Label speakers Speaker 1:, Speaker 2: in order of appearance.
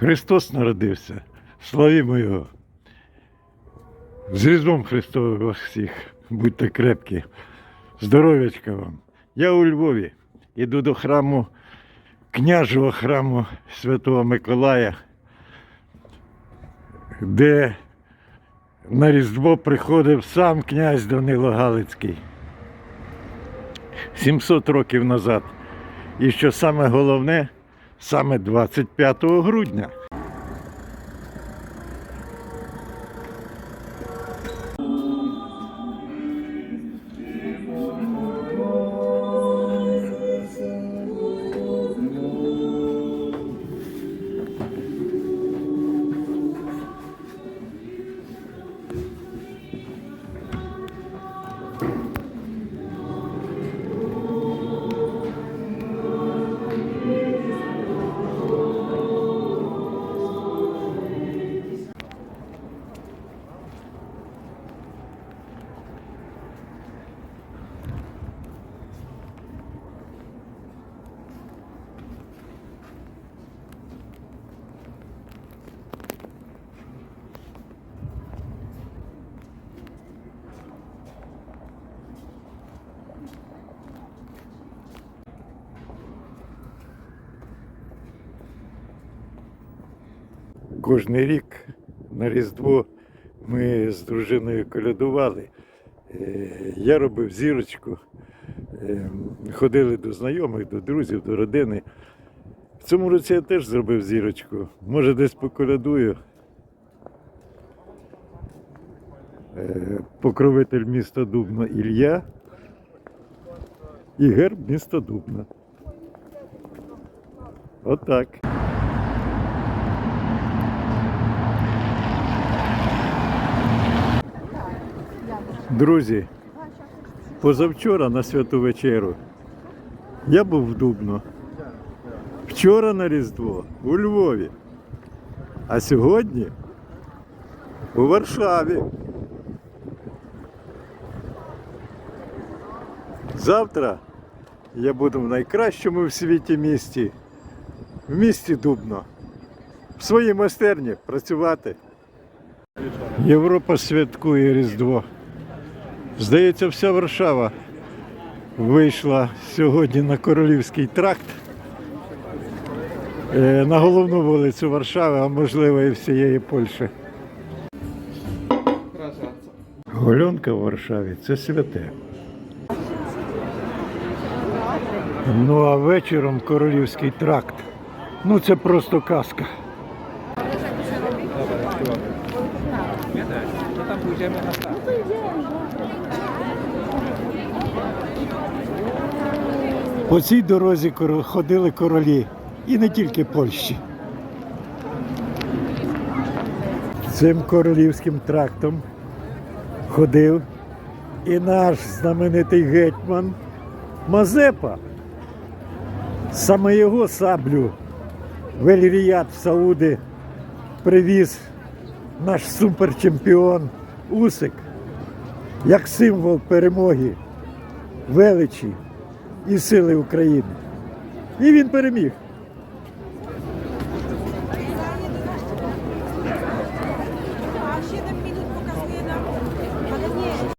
Speaker 1: Христос народився. Славімо Його. З Різдвом Христовим вас всіх. Будьте крепкі. Здоров'ячка вам. Я у Львові. Іду до храму, княжого храму Святого Миколая, де на Різдво приходив сам князь Данило Галицький. 700 років назад. І що саме головне, саме 25 грудня. Кожний рік на Різдво ми з дружиною колядували. Е, Я робив зірочку, е, ходили до знайомих, до друзів, до родини. В цьому році я теж зробив зірочку. Може, десь поколядую. Е, Покровитель міста Дубно Ілля і герб міста Дубна. Отак. Друзі, позавчора на святу вечеру я був в Дубно. Вчора на Різдво у Львові. А сьогодні у Варшаві. Завтра я буду в найкращому в світі місті, в місті Дубно, в своїй майстерні працювати. Європа святкує Різдво. Здається, вся Варшава вийшла сьогодні на Королівський тракт, е, на головну вулицю Варшави, а можливо і всієї Польщі. Гольонка в Варшаві це святе. Ну а вечором Королівський тракт. Ну це просто казка.
Speaker 2: To tam pójdziemy na start.
Speaker 1: По цій дорозі ходили королі, і не тільки Польщі. Цим королівським трактом ходив і наш знаменитий гетьман Мазепа. Саме його саблю в Ель-Ріяд в Сауди привіз наш суперчемпіон Усик як символ перемоги, величі і сили України. І він переміг.